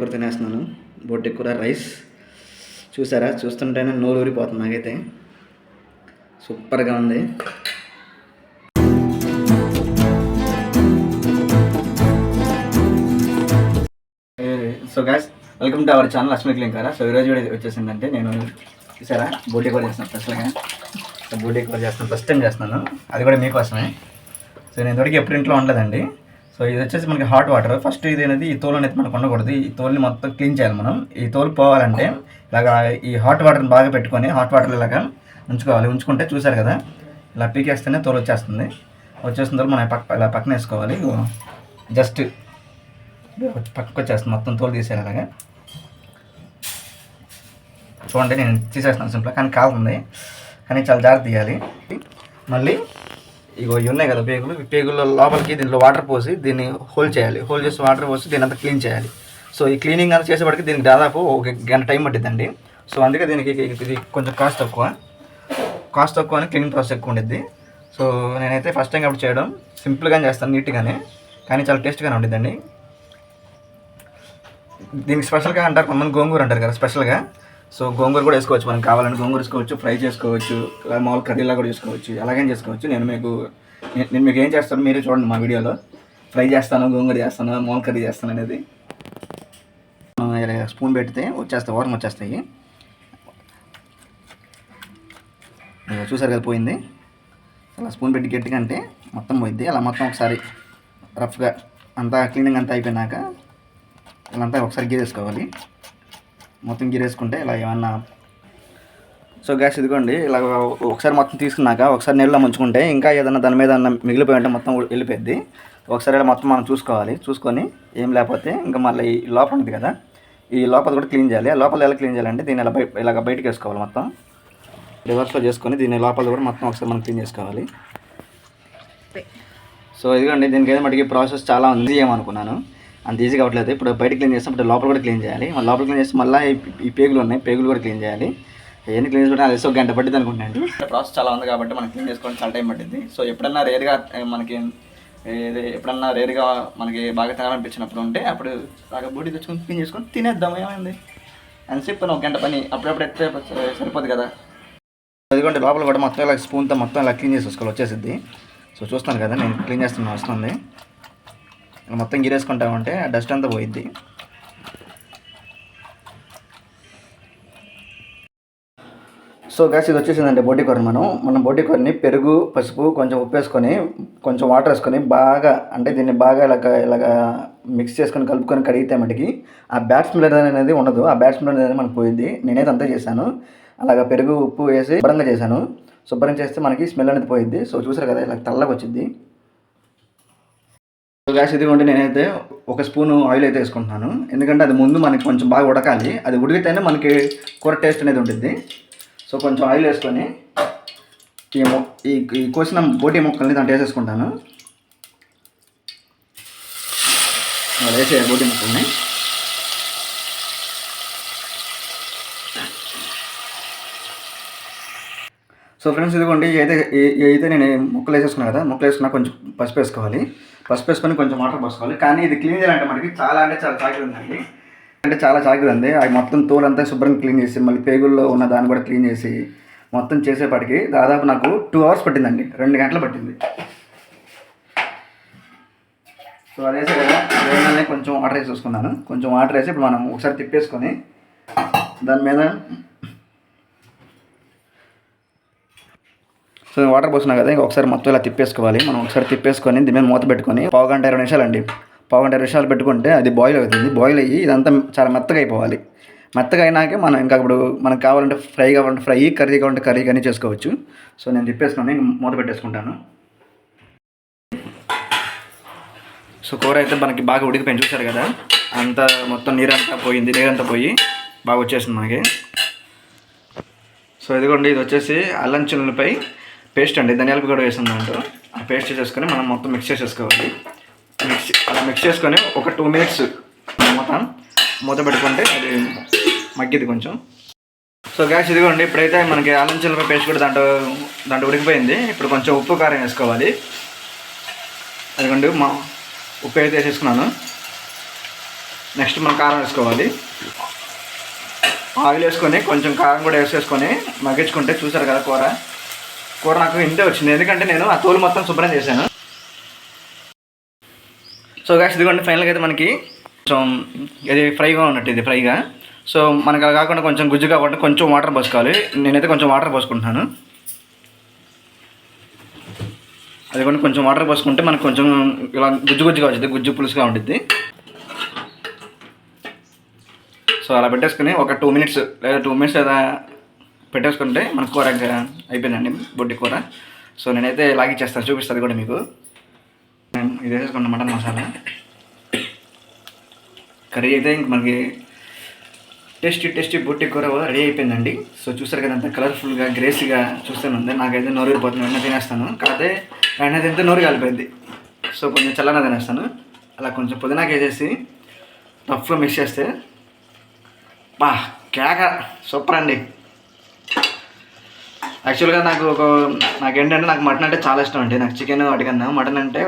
ఎక్కువ తినేస్తున్నాను బోటి కూర రైస్. చూసారా? చూస్తుంటేనే నోరు ఊరిపోతుంది నాకైతే. సూపర్గా ఉంది. So guys welcome to our channel Lakshmi Klinkara so ఈరోజు వీడియో వచ్చేసిందంటే నేను చూసారా? బోటీ కూర చేస్తున్నాను స్పెషల్గా సో బోటీ కూర చేస్తాను ఫస్ట్ టైం చేస్తున్నాను. అది కూడా మీకోసమే. సో నేను ఇదివరకు ఎప్పుడు ఇంట్లో ఉండలేదండి. సో ఇది వచ్చేసి మనకి హాట్ వాటర్ ఫస్ట్ ఇది అనేది ఈ తోలు అనేది మనకు ఉండకూడదు. ఈ తోలుని మొత్తం క్లీన్ చేయాలి మనం. ఈ తోలు పోవాలంటే ఇలాగా ఈ హాట్ వాటర్ని బాగా పెట్టుకొని హాట్ వాటర్ ఇలాగా ఉంచుకోవాలి. ఉంచుకుంటే చూసారు కదా ఇలా పీకేస్తేనే తోలు వచ్చేస్తుంది. వచ్చేసిన తర్వాత మనం పక్క ఇలా పక్కన వేసుకోవాలి. జస్ట్ పక్కకు వచ్చేస్తుంది. మొత్తం తోలు తీసేయాలి అలాగా చూడండి నేను తీసేస్తున్నాను సింపుల్ కానీ కాలుతుంది. కానీ చాలా జాగ్రత్త తీయాలి. మళ్ళీ ఇగో ఇవి ఉన్నాయి కదా పేగులు. ఈ పేగుల లోపలికి దీంట్లో వాటర్ పోసి దీన్ని హోల్డ్ చేయాలి. హోల్డ్ చేసి వాటర్ పోసి దీని అంతా క్లీన్ చేయాలి. సో ఈ క్లీనింగ్ అంతా చేసేపటికి దీనికి దాదాపు ఒక గంట టైం పట్టిద్దండి. సో అందుకే దీనికి ఇది కొంచెం కాస్ట్ తక్కువ. కాస్ట్ తక్కువ అని క్లీనింగ్ ప్రాసెస్ ఎక్కువ ఉండిద్ది. సో నేనైతే ఫస్ట్ టైం అప్పుడు చేయడం. సింపుల్గానే చేస్తాను నీట్గానే. కానీ చాలా టేస్ట్గానే ఉండిద్దండి. దీనికి స్పెషల్గా అంటారు కొంతమంది గోంగూర అంటారు కదా స్పెషల్గా. సో గోంగూర కూడా వేసుకోవచ్చు. మనం కావాలంటే గోంగూర వేసుకోవచ్చు ఫ్రై చేసుకోవచ్చు మామూలు కర్రీలా కూడా చేసుకోవచ్చు అలాగే చేసుకోవచ్చు. నేను మీకు నేను మీకు ఏం చేస్తాను మీరే చూడండి మా వీడియోలో. ఫ్రై చేస్తాను గోంగూర చేస్తాను మామూలు కర్రీ చేస్తాను అనేది. ఇలా స్పూన్ పెడితే వచ్చేస్తాయి ఓరం వచ్చేస్తాయి. చూసారు కదా పోయింది. అలా స్పూన్ పెట్టి గట్టిగా అంటే మొత్తం పోయింది అలా మొత్తం ఒకసారి రఫ్గా అంతా క్లీనింగ్ అంతా అయిపోయినాక ఇలాంతా ఒకసారి గీరేసుకోవాలి మొత్తం గీరేసుకుంటే ఇలా ఏమన్నా సో గ్యాస్ ఇదిగోండి ఇలా ఒకసారి మొత్తం తీసుకున్నాక ఒకసారి నీళ్ళలో ముంచుకుంటే ఇంకా ఏదైనా దాని మీద ఏదన్నా మిగిలిపోయి ఉంటే మొత్తం వెళ్ళిపోద్ది ఒకసారి ఇలా మొత్తం మనం చూసుకోవాలి. చూసుకొని ఏం లేకపోతే ఇంకా మళ్ళీ ఈ లోపల ఉంది కదా ఈ లోపల కూడా క్లీన్ చేయాలి. ఆ లోపల ఎలా క్లీన్ చేయాలంటే దీన్ని ఇలా బయట ఇలాగ బయటకు వేసుకోవాలి మొత్తం. రివర్స్లో చేసుకొని దీని లోపల కూడా మొత్తం ఒకసారి మనం క్లీన్ చేసుకోవాలి. సో ఇదిగోండి దీనికి ఏదో మటుకి ప్రాసెస్ చాలా ఉంది ఏమనుకున్నాను అంత ఈజీగా అవ్వట్లేదు. ఇప్పుడు బయట క్లీన్ చేస్తాం ఇప్పుడు లోపల కూడా క్లీన్ చేయాలి. మళ్ళీ లోపల క్లీన్ చేస్తే మళ్ళీ ఈ- పేగులు ఉన్నాయి. పేగులు కూడా క్లీన్ చేయాలి. అవన్నీ క్లీన్ చేసుకుంటే అది ఒక గంట పట్టింది అనుకుంటాను ప్రాసెస్ చాలా ఉంది కాబట్టి మనం క్లీన్ చేసుకోవడం చాలా టైం పట్టింది సో ఎప్పుడన్నా రేరుగా మనకి ఎప్పుడన్నా రేరుగా మనకి బాగా తినాలనిపించినప్పుడు ఉంటే అప్పుడు బాగా బూటీ తెచ్చుకొని క్లీన్ చేసుకొని తినేద్దాం. ఏమైంది? ఎంతసేపు పని ఒక గంట పని. అప్పుడప్పుడు ఎత్తే సరిపోదు కదా. అదిగోండి లోపల కూడా మొత్తం ఇలా స్పూన్తో మొత్తం ఇలా క్లీన్ చేసుకోవాలి వచ్చేసిద్ది. సో చూస్తాను కదా నేను క్లీన్ చేస్తున్నా వస్తుంది. మొత్తం గిరేసుకుంటామంటే ఆ డస్ట్ అంతా పోయిద్ది. సో గ్యాస్ ఇది వచ్చేసిందంటే బోటి కూర మనం. మనం బోటి కూరని పెరుగు పసుపు కొంచెం ఉప్పు వేసుకొని కొంచెం వాటర్ వేసుకొని బాగా అంటే దీన్ని బాగా ఇలాగ ఇలాగ మిక్స్ చేసుకొని కలుపుకొని కడిగితే మటుకి ఆ బ్యాట్ స్మెల్ అనేది ఉండదు. ఆ బ్యాట్ స్మెల్ అనేది మనకు పోయింది నేనైతే అంతా చేశాను. అలాగ పెరుగు ఉప్పు వేసి శుభ్రంగా చేశాను. శుభ్రం చేస్తే మనకి స్మెల్ అనేది పోయింది సో చూసారు కదా ఇలా తెల్లగా వచ్చింది సో గ్యాస్ ఇదిగోండి నేనైతే ఒక స్పూన్ ఆయిల్ అయితే వేసుకుంటున్నాను. ఎందుకంటే అది ముందు మనకి కొంచెం బాగా ఉడకాలి. అది ఉడికితేనే మనకి కూర టేస్ట్ అనేది ఉంటుంది సో కొంచెం ఆయిల్ వేసుకొని ఈ మొక్క ఈ కోసిన బోటి మొక్కల్ని దాంట్లో వేసేసుకుంటాను. అలా వేసే బోటి మొక్కల్ని. సో ఫ్రెండ్స్ ఇదిగోండి అయితే అయితే నేను ముక్కలు వేసేసుకున్నాను కదా ముక్కలు వేసుకున్నా కొంచెం పసుపు వేసుకోవాలి. పసుపు వేసుకొని కొంచెం వాటర్ పోసుకోవాలి. కానీ ఇది క్లీన్ చేయాలంటే మనకి చాలా అంటే చాలా చాకరీ ఉందండి. అంటే చాలా చాకరీ ఉంది. అవి మొత్తం తోలంతా శుభ్రంగా క్లీన్ చేసి మళ్ళీ పేగుల్లో ఉన్న దాన్ని కూడా క్లీన్ చేసి మొత్తం చేసేపాటికి దాదాపు నాకు టూ అవర్స్ పట్టిందండి. రెండు గంటలు పట్టింది. సో అది కదా కొంచెం వాటర్ వేసి చూసుకున్నాను కొంచెం వాటర్ వేసి ఇప్పుడు మనం ఒకసారి తిప్పేసుకొని దాని మీద సో వాటర్ పోసినా కదా ఇంకా ఒకసారి మొత్తం ఇలా తిప్పేసుకోవాలి. మనం ఒకసారి తిప్పేసుకొని దీని మీద మూత పెట్టుకొని పావు గంట ఇరవై నిమిషాలు అండి. పావు గంట ఇరవై నిమిషాలు పెట్టుకుంటే అది బాయిల్ అవుతుంది. బాయిల్ అయ్యి ఇదంతా చాలా మెత్తగా అయిపోవాలి. మెత్తగా అయినాకే మనం ఇంకా ఇప్పుడు మనకు కావాలంటే ఫ్రై కావాలంటే ఫ్రై కర్రీ కావాలంటే కర్రీ కానీ చేసుకోవచ్చు. సో నేను తిప్పేసుకొని మూత పెట్టేసుకుంటాను. సో కూర అయితే మనకి బాగా ఉడికిపోయింది చూసారు కదా? అంతా మొత్తం నీరంతా పోయింది నీరంతా పోయి బాగా వచ్చేసింది మనకి. సో ఇదిగోండి ఇది వచ్చేసి అల్లం చిల్లులపై పేస్ట్ అండి ధనియాల కూడా వేసింది దాంట్లో. ఆ పేస్ట్ చేసుకొని మనం మొత్తం మిక్స్ చేసేసుకోవాలి. మిక్స్ అలా మిక్స్ చేసుకొని ఒక టూ మినిట్స్ మొత్తం మూత పెట్టుకుంటే అది మగ్గిది కొంచెం. సో గ్యాస్ ఇదిగోండి ఇప్పుడైతే మనకి అల్లం చిల్లుపై పేస్ట్ కూడా దాంట్లో దాంట్లో ఉడికిపోయింది. ఇప్పుడు కొంచెం ఉప్పు కారం వేసుకోవాలి. అదిగోండి మా ఉప్పు అయితే వేసేసుకున్నాను. నెక్స్ట్ మనం కారం వేసుకోవాలి. ఆయిల్ వేసుకొని కొంచెం కారం కూడా వేసేసుకొని మగ్గించుకుంటే చూసారు కదా కూర. కూర నాకు ఇంతే వచ్చింది. ఎందుకంటే నేను ఆ తోలు మొత్తం శుభ్రం చేశాను. సో గాస్ ఇదిగోండి ఫైనల్గా అయితే మనకి కొంచెం ఇది ఫ్రైగా ఉన్నట్టు ఇది ఫ్రైగా. సో మనకు అలా కాకుండా కొంచెం గుజ్జు కాబట్టి కొంచెం వాటర్ పోసుకోవాలి. నేనైతే కొంచెం వాటర్ పోసుకుంటున్నాను. అది కూడా కొంచెం వాటర్ పోసుకుంటే మనకు కొంచెం ఇలా గుజ్జు గుజ్జుగా వచ్చింది గుజ్జు పులుసుగా ఉంటుంది సో అలా పెట్టేసుకుని ఒక టూ మినిట్స్ లేదా టూ మినిట్స్ లేదా పెట్టేసుకుంటే మన కూర అయిపోయిందండి బొడ్డి కూర. సో నేనైతే లాగిచ్చేస్తాను చూపిస్తుంది కూడా మీకు. నేను ఇది వేసేసుకున్న మటన్ మసాలా. కర్రీ అయితే ఇంక మనకి టేస్టీ టేస్టీ బొట్టి కూర రెడీ అయిపోయిందండి. సో చూసారు కదా అంత కలర్ఫుల్గా గ్రేసీగా ఉంది నాకైతే నోరు వెంటనే తినేస్తాను. కాకపోతే వెంటనే తింటే నోరు కాలిపోయింది. సో కొంచెం చల్లన తినేస్తాను. అలా కొంచెం పుదీనాకి వేసేసి రఫ్గా మిక్స్ చేస్తే బా కేక సూపర్ అండి. యాక్చువల్గా నాకు ఒక నాకు ఏంటంటే నాకు మటన్ అంటే చాలా ఇష్టం అండి. నాకు చికెన్ వాటికన్నా మటన్ అంటే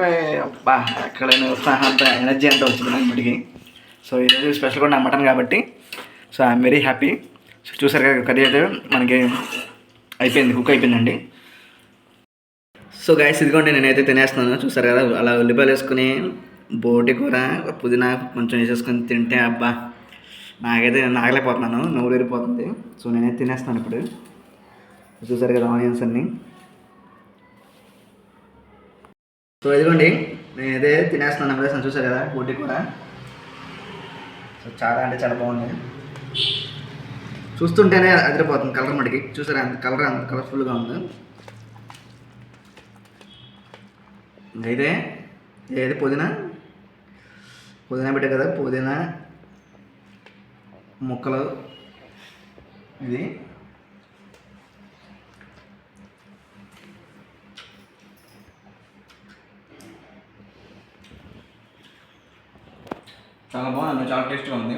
బా ఎక్కడైనా ఉత్సాహం అంత ఎనర్జీ అంతా వచ్చింది నాకు ఇప్పటికి. సో ఈరోజు స్పెషల్ కూడా నా మటన్ కాబట్టి so I'm very happy so చూసారు కదా కర్రీ అయితే మనకి అయిపోయింది కుక్ అయిపోయిందండి. సో గాయస్ ఇదిగోండి నేనైతే తినేస్తున్నాను. చూసారు కదా అలా ఉల్లిపాయలు వేసుకుని బోటి కూర పుదీనా కొంచెం వేసేసుకొని తింటే అబ్బా నాకైతే నాగలేకపోతున్నాను. నోరు నవ్వు సో నేనైతే తినేస్తాను ఇప్పుడు. చూసారు కదా ఆనియన్స్ అన్నీ. సో ఇదిగోండి నేను ఇదే తినేస్తున్నాను ప్రదేశం చూసారు కదా బోటి కూడా సో చాలా అంటే చాలా బాగుంది. చూస్తుంటేనే అదిరిపోతుంది కలర్ మటుకి. చూసారా అంత కలర్ అంత కలర్ఫుల్గా ఉంది. అయితే ఏది పుదీనా? పుదీనా పెట్టే కదా పుదీనా ముక్కలు. ఇది. చాలా బాగుంది చాలా టేస్ట్గా ఉంది.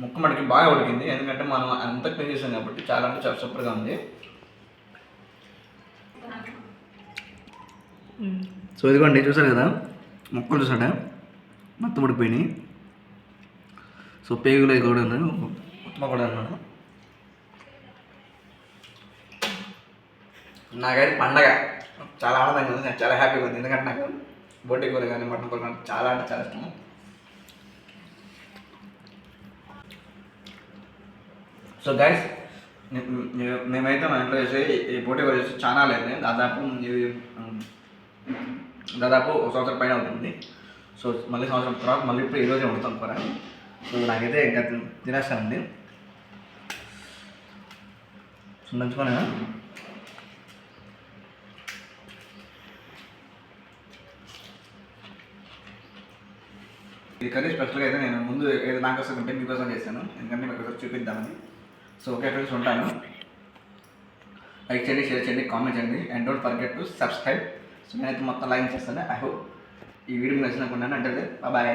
ముక్క మటుకి బాగా ఉడికింది. ఎందుకంటే మనం అంత క్లీన్ చేసాం కాబట్టి చాలా అంటే చాలా సూపర్గా ఉంది. సో ఇదిగోండి చూసారు కదా? ముక్కలు చూసాడా మొత్తం ఉడిపోయినాయి సో పేగులు అవి కూడా ఉప్మా కూడా అన్నాడు నాకైతే పండగ చాలా ఆనందంగా ఉంది. చాలా హ్యాపీగా ఉంది. ఎందుకంటే నాకు బొట్టి కూర కానీ మటన్ కూర కానీ చాలా అంటే చాలా ఇష్టం. సో గైస్ మేమైతే మా ఇంట్లో చేసి ఈ పోటీ కూడా చేసి చాలా లేదు దాదాపు ఇది దాదాపు ఒక సంవత్సరం పైన అవుతుంది సో మళ్ళీ సంవత్సరం తర్వాత మళ్ళీ ఇప్పుడు ఈరోజే వండుతాం కూర. సో నాకైతే ఇంకా తినేస్తానండి సో ఈ కర్రీ స్పెషల్గా అయితే నేను ముందు ఏదో నాకోసం ఉంటే మీకోసం చేశాను. ఎందుకంటే మీకు చూపిద్దామని. సో ఓకే ఫ్రెండ్స్ ఉంటాను. లైక్ చేయండి షేర్ చేయండి కామెంట్ చేయండి and don't forget to subscribe so నేనైతే మొత్తం లైక్ చేస్తాను. ఐ హోప్ ఈ వీడియో నచ్చినకుండా నచ్చినట్టున్నాను అంటే బాయ్